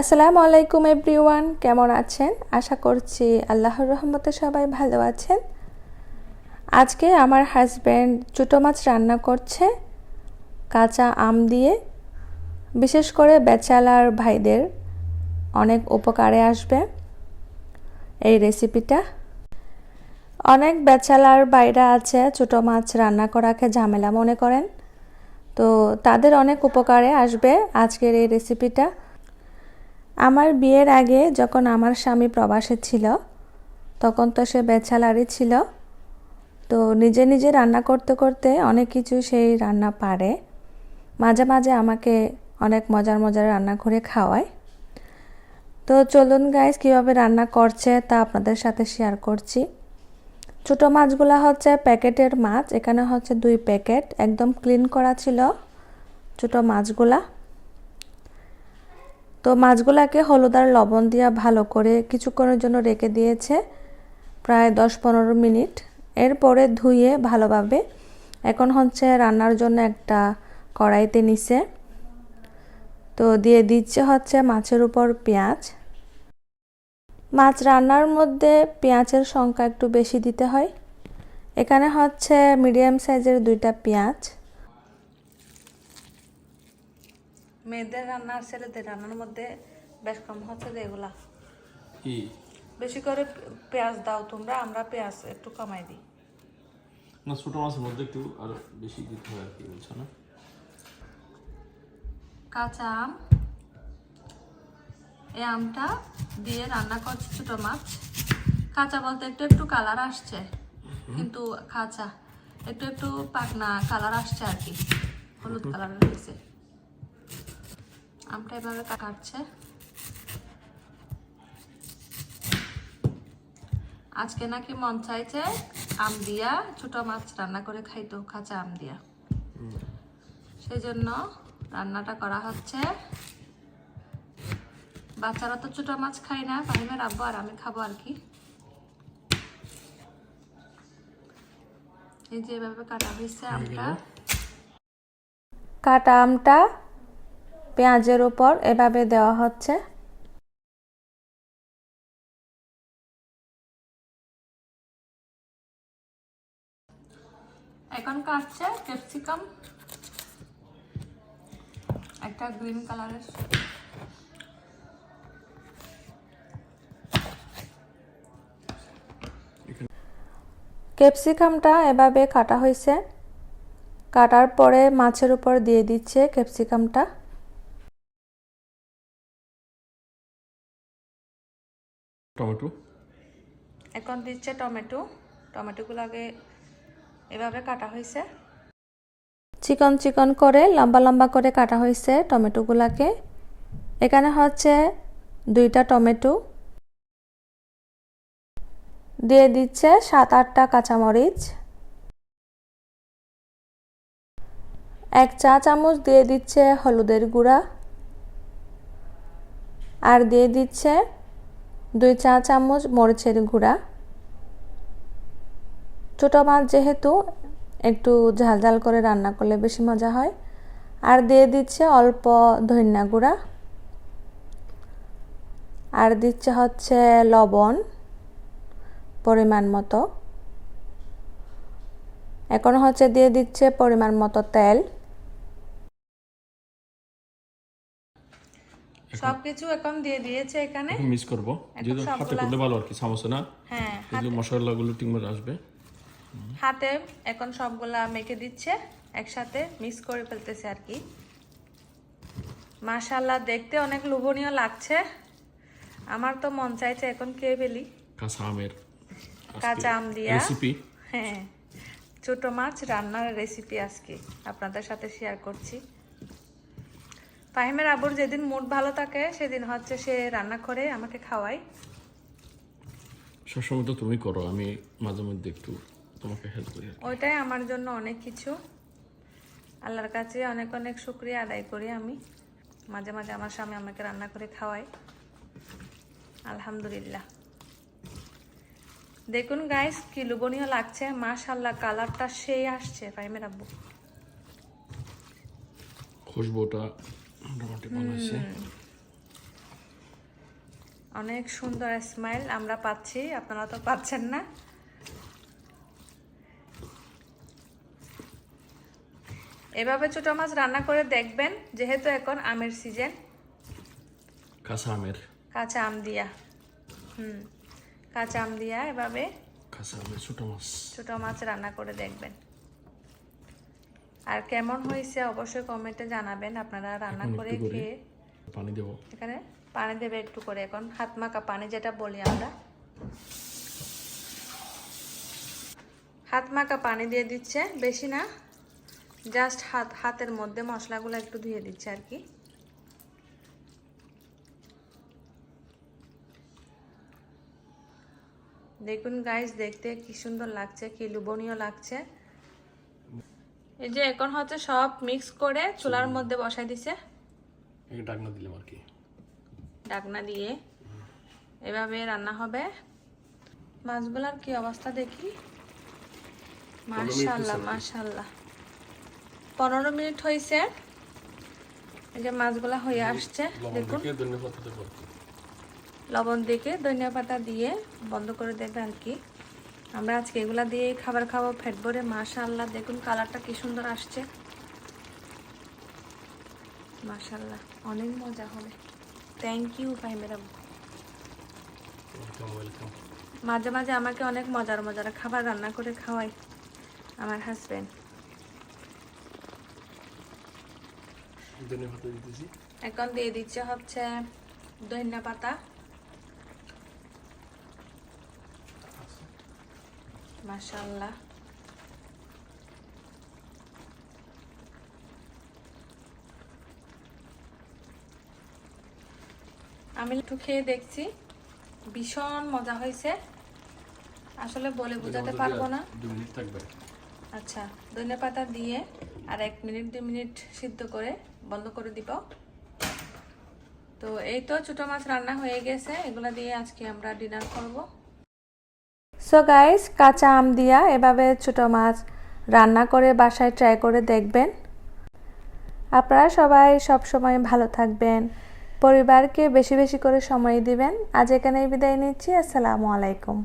আসসালামু আলাইকুম এভরিওয়ান, কেমন আছেন? আশা করছি আল্লাহর রহমতে সবাই ভালো আছেন। আজকে আমার হাজব্যান্ড ছোটো মাছ রান্না করছে, কাঁচা আম দিয়ে। বিশেষ করে বেচালার ভাইদের অনেক উপকারে আসবে এই রেসিপিটা অনেক বেচালার বাইরা আছে ছোটো মাছ রান্না করাকে ঝামেলা মনে করেন, তো তাদের অনেক উপকারে আসবে আজকের এই রেসিপিটা আমার বিয়ের আগে যখন আমার স্বামী প্রবাসে ছিল, তখন তো সে বেচালারই ছিল। তো নিজে নিজে রান্না করতে করতে অনেক কিছু সেই রান্না পারে। মাঝে মাঝে আমাকে অনেক মজার মজার রান্না করে খাওয়ায়। তো চলুন গাইস কীভাবে রান্না করছে তা আপনাদের সাথে শেয়ার করছি। ছোটো মাছগুলা হচ্ছে প্যাকেটের মাছ, এখানে হচ্ছে দুই প্যাকেট, একদম ক্লিন করা ছিল ছোটো মাছগুলা। তো মাছগুলোকে হলুদ আর লবণ দিয়ে ভালো করে কিছুক্ষণের জন্য রেখে দিয়েছে, প্রায় দশ পনেরো মিনিট। এরপরে ধুয়ে ভালোভাবে এখন হচ্ছে রান্নার জন্য একটা কড়াইতে নিছে। তো দিয়ে দিচ্ছে হচ্ছে মাছের উপর পেঁয়াজ। মাছ রান্নার মধ্যে পেঁয়াজের সংখ্যা একটু বেশি দিতে হয়। এখানে হচ্ছে মিডিয়াম সাইজের দুইটা পেঁয়াজ। মেয়েদের রান্না আর ছেলেদের রান্নার মধ্যে বেশ কম হচ্ছে যে এগুলা। কি? বেশি করে পেঁয়াজ দাও তোমরা আমরা পেঁয়াজ একটু কমাই দিই। না ছোটো মাছের মধ্যে একটু আর বেশি দিতে হয় আর কি বলছো না? কাঁচা আম এই আমটা দিয়ে রান্না করছি ছোটো মাছ। কাঁচা বলতে একটু একটু কালার আসছে কিন্তু কাঁচা একটু একটু পাকনা কালার আসছে আর কি হলুদ কালার হয়েছে। আমটা এভাবে কাটছে। আজকে নাকি মন চাইছে আম দিয়া ছোট মাছ রান্না করে খাইতো কাঁচা আম দিয়া। সেই জন্য রান্নাটা করা হচ্ছে। বাচ্চারা তো ছোট মাছ খায় না ফাহিমের আব্বু আর আমি খাব আর কি। এই যে এভাবে কাটা হয়েছে আমটা। কাটা আমটা পেঁয়াজের উপর এভাবে দেওয়া হচ্ছে। এখন কাটছে ক্যাপসিকাম। একটা গ্রিন কালারের ক্যাপসিকামটা এভাবে কাটা হয়েছে। কাটার পরে মাছের উপর দিয়ে দিচ্ছে ক্যাপসিকামটা। টমেটো? এখন দিচ্ছে টমেটো। টমেটোগুলো আগে এভাবে কাটা হয়েছে। চিকন চিকন করে, লম্বা লম্বা করে কাটা হয়েছে টমেটোগুলাকে। এখানে হচ্ছে দুইটা টমেটো। দিয়ে দিচ্ছে সাত আটটা কাঁচামরিচ। এক চা চামচ দিয়ে দিচ্ছে হলুদের গুঁড়া। আর দিয়ে দিচ্ছে দুই চা চামচ মরিচের গুঁড়া। ছোটো মাছ যেহেতু একটু ঝাল ঝাল করে রান্না করলে বেশি মজা হয়। আর দিয়ে দিচ্ছে অল্প ধনিয়া গুঁড়া। আর দিচ্ছে হচ্ছে লবণ পরিমাণ মতো। এখন হচ্ছে দিয়ে দিচ্ছে পরিমাণ মতো তেল। সবকিছু এখন দিয়ে দিয়েছে এখানে। মিক্স করব। যেহেতু হাতে করলে ভালো আর কি সামোসা না। হ্যাঁ মশলাগুলো আসবে। হাতে এখন সবগুলা মেখে দিচ্ছে একসাথে মিক্স করে ফেলতেছে আর কি। মাশাল্লাহ দেখতে অনেক লোভনীয় লাগছে। আমার তো মন চাইছে এখন কে ফেলি কাঁচা আমের। কাঁচা আম দিয়া। রেসিপি হ্যাঁ ছোট মাছ রান্নার রেসিপি আজকে। আপনাদের সাথে শেয়ার করছি। ফাহিমের আবুর যেদিন মুড ভালো থাকে সেদিন হচ্ছে সে রান্না করে আমাকে খাওয়ায়। সবসময় তো তুমি করো আমি মাঝে মধ্যে একটু তোমাকে হেল্প করি ওইটাই আমার জন্য অনেক কিছু। আল্লাহর কাছে অনেক অনেক শুক্রিয়া আদায় করি আমি। মাঝে মাঝে আমার স্বামী আমাকে রান্না করে খাওয়ায়। আলহামদুলিল্লাহ। দেখুন গাইস কি লোভনীয় লাগছে। মাশাল্লাহ কালারটা সেই আসছে ফাইমের আব্বু। খুশবুটা মোটামুটি ভালো হয়েছে। অনেক সুন্দর স্মাইল আমরা পাচ্ছি আপনারা তো পাচ্ছেন না। এভাবে ছোট মাছ রান্না করে দেখবেন যেহেতু এখন আমের সিজন কাঁচা আমের। কাঁচা আম দিয়া। হুম কাঁচা আম দিয়া এভাবে কাঁচা আমের ছোট মাছ। ছোট মাছ রান্না করে দেখবেন। আর কেমন হয়েছে অবশ্যই কমেন্টে জানাবেন। আপনারা রান্না করে খেয়ে পানি দেবো। এখানে পানি দেবে একটু করে। এখন হাত মাখা পানি যেটা বলি আমরা। হাত মাখা পানি দিয়ে দিচ্ছে বেশি না। জাস্ট হাত হাতের মধ্যে মশলাগুলো একটু ধুয়ে দিচ্ছে আর কি। দেখুন গাইস দেখতে কি সুন্দর লাগছে কি লোভনীয় লাগছে। এই যে এখন হচ্ছে সব মিক্স করে চুলার মধ্যে বসাই দিছে। ডাকনা দিলাম আর কি। ঢাকনা দিয়ে এভাবে রান্না হবে। মাছগুলার কি অবস্থা দেখি? মাশাল্লাহ মাশাল্লাহ। পনেরো মিনিট হয়েছে। এই যে মাছগুলা হয়ে আসছে দেখুন। লবণ দিকে ধনিয়া পাতা দিয়ে বন্ধ করে দেবে আর কি? আমরা আজকে এগুলা দিয়েই খাবার খাব ফেট ভরে। মাশাল্লাহ দেখুন কালারটা কি সুন্দর আসছে। মাশাল্লাহ অনেক মজা হবে। থ্যাংক ইউ ওয়েলকাম মাঝে মাঝে আমাকে অনেক মজার মজার খাবার রান্না করে খাওয়ায় আমার হাজবেন্ড এখন দিয়ে দিচ্ছে হচ্ছে ধনিয়া পাতা। মাশাল্লাহ আমি একটু খেয়ে দেখছি। ভীষণ মজা হয়েছে। আসলে বলে বোঝাতে পারব না। দু আচ্ছা ধনে পাতা দিয়ে আর এক মিনিট দুই মিনিট সিদ্ধ করে বন্ধ করে দিব। তো এই তো ছোটো মাছ রান্না হয়ে গেছে। এগুলা দিয়ে আজকে আমরা ডিনার করব। সো গাইস কাঁচা আম দিয়া এভাবে ছোট মাছ রান্না করে বাসায় ট্রাই করে দেখবেন। আপনারা সবাই সব সময় ভালো থাকবেন। পরিবারকে বেশি বেশি করে সময় দিবেন। আজ এখানেই বিদায় নিচ্ছি। আসসালামু আলাইকুম।